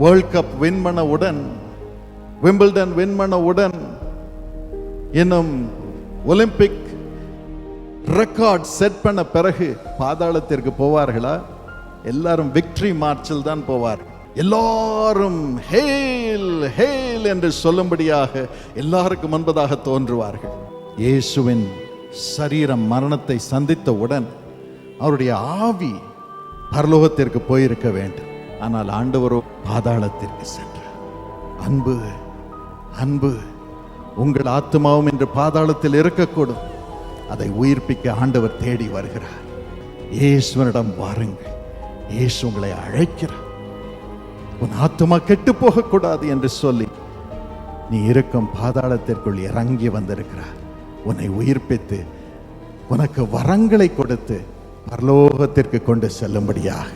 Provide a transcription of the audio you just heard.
World cup win பண்ணவுடன் Wimbledon win பண்ணவுடன் இன்னும் ஒலிம்பிக் ரெக்கார்ட் செட் பண்ண பிறகு பாதாளத்திற்கு போவார்களா? எல்லாரும் விக்டரி மார்ச்சில் தான் போவார். எல்லாரும் ஹேல் ஹேல் என்று சொல்லும்படியாக எல்லாருக்கும் முன்பதாக தோன்றுவார்கள். இயேசுவின் சரீரம் மரணத்தை சந்தித்தவுடன் அவருடைய ஆவி பரலோகத்திற்கு போயிருக்க வேண்டும். ஆனால் ஆண்டவரோ பாதாளத்திற்கு சென்றார். அன்பு அன்பு உங்கள் ஆத்மாவும் என்று பாதாளத்தில் இருக்கக்கூடும். அதை உயிர்ப்பிக்க ஆண்டவர் தேடி வருகிறார். இயேசுவனிடம் வாருங்கள். இயேசு உங்களை அழைக்கிறார். உன் ஆத்மா கெட்டு போகக்கூடாது என்று சொல்லி நீ இருக்கும் பாதாளத்திற்குள் இறங்கி வந்திருக்கிறார். உன்னை உயிர்ப்பித்து உனக்கு வரங்களை கொடுத்து பரலோகத்திற்கு கொண்டு செல்லும்படியாக